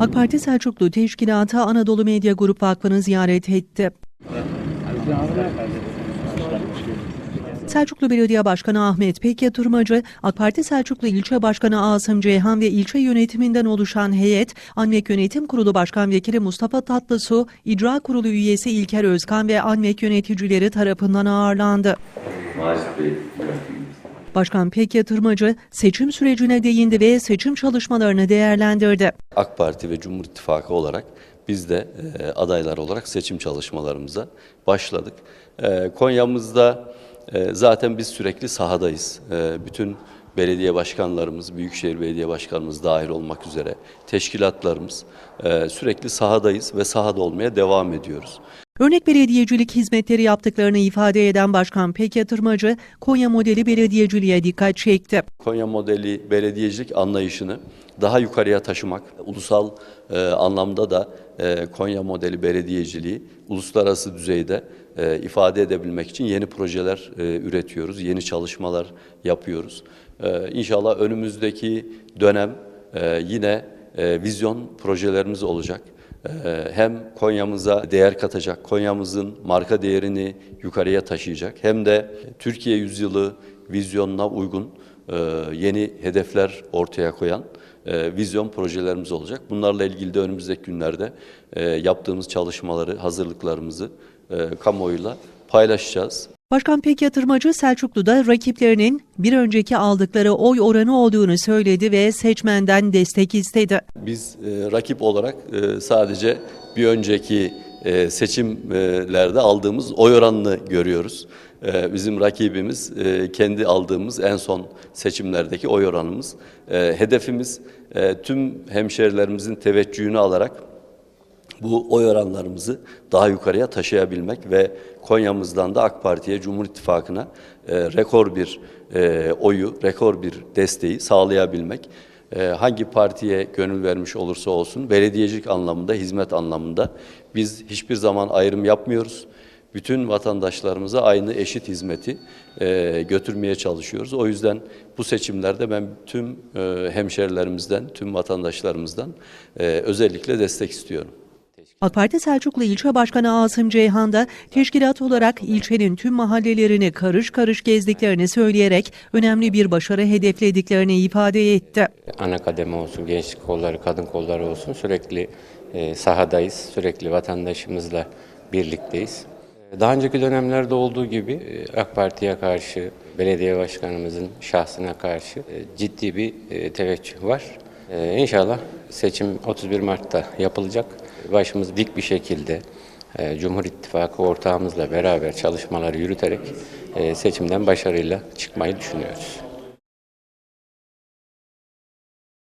AK Parti Selçuklu Teşkilatı Anadolu Medya Grup Vakfı'nı ziyaret etti. Selçuklu Belediye Başkanı Ahmet Pek Yatırmacı, AK Parti Selçuklu İlçe Başkanı Asım Ceyhan ve ilçe yönetiminden oluşan heyet, Anmek Yönetim Kurulu Başkan Vekili Mustafa Tatlısu, İcra Kurulu üyesi İlker Özkan ve Anmek yöneticileri tarafından ağırlandı. Yönetimimiz. Başkan Pek Yatırmacı, seçim sürecine değindi ve seçim çalışmalarını değerlendirdi. AK Parti ve Cumhur İttifakı olarak biz de e, adaylar olarak seçim çalışmalarımıza başladık. E, Konya'mızda e, zaten biz sürekli sahadayız. Bütün belediye başkanlarımız, Büyükşehir Belediye Başkanımız dahil olmak üzere teşkilatlarımız sürekli sahadayız ve sahada olmaya devam ediyoruz. Örnek belediyecilik hizmetleri yaptıklarını ifade eden Başkan Pek Yatırmacı, Konya modeli belediyeciliğe dikkat çekti. Konya modeli belediyecilik anlayışını daha yukarıya taşımak, ulusal e, anlamda da e, Konya modeli belediyeciliği uluslararası düzeyde e, ifade edebilmek için yeni projeler e, üretiyoruz, yeni çalışmalar yapıyoruz. E, inşallah önümüzdeki dönem e, yine e, vizyon projelerimiz olacak. Ee, hem Konya'mıza değer katacak, Konya'mızın marka değerini yukarıya taşıyacak hem de Türkiye yüzyılı vizyonuna uygun e, yeni hedefler ortaya koyan e, vizyon projelerimiz olacak. Bunlarla ilgili de önümüzdeki günlerde e, yaptığımız çalışmaları, hazırlıklarımızı kamuoyuyla paylaşacağız. Başkan Pek Yatırmacı Selçuklu'da rakiplerinin bir önceki aldıkları oy oranı olduğunu söyledi ve seçmenden destek istedi. Biz e, rakip olarak e, sadece bir önceki e, seçimlerde aldığımız oy oranını görüyoruz. E, bizim rakibimiz e, kendi aldığımız en son seçimlerdeki oy oranımız. E, hedefimiz e, tüm hemşerilerimizin teveccühünü alarak bu oy oranlarımızı daha yukarıya taşıyabilmek ve Konya'mızdan da AK Parti'ye, Cumhur İttifakı'na e, rekor bir e, oyu, rekor bir desteği sağlayabilmek. E, hangi partiye gönül vermiş olursa olsun belediyecilik anlamında, hizmet anlamında biz hiçbir zaman ayrım yapmıyoruz. Bütün vatandaşlarımıza aynı eşit hizmeti e, götürmeye çalışıyoruz. O yüzden bu seçimlerde ben tüm e, hemşerilerimizden, tüm vatandaşlarımızdan e, özellikle destek istiyorum. AK Parti Selçuklu İlçe Başkanı Asım Ceyhan da teşkilat olarak ilçenin tüm mahallelerini karış karış gezdiklerini söyleyerek önemli bir başarı hedeflediklerini ifade etti. ana kademe olsun, gençlik kolları, kadın kolları olsun sürekli e, sahadayız, sürekli vatandaşımızla birlikteyiz. E, Daha önceki dönemlerde olduğu gibi e, AK Parti'ye karşı, belediye başkanımızın şahsına karşı ciddi bir teveccüh var. E, İnşallah seçim 31 Mart'ta yapılacak. Başımız dik bir şekilde e, Cumhur İttifakı ortağımızla beraber çalışmaları yürüterek e, seçimden başarıyla çıkmayı düşünüyoruz.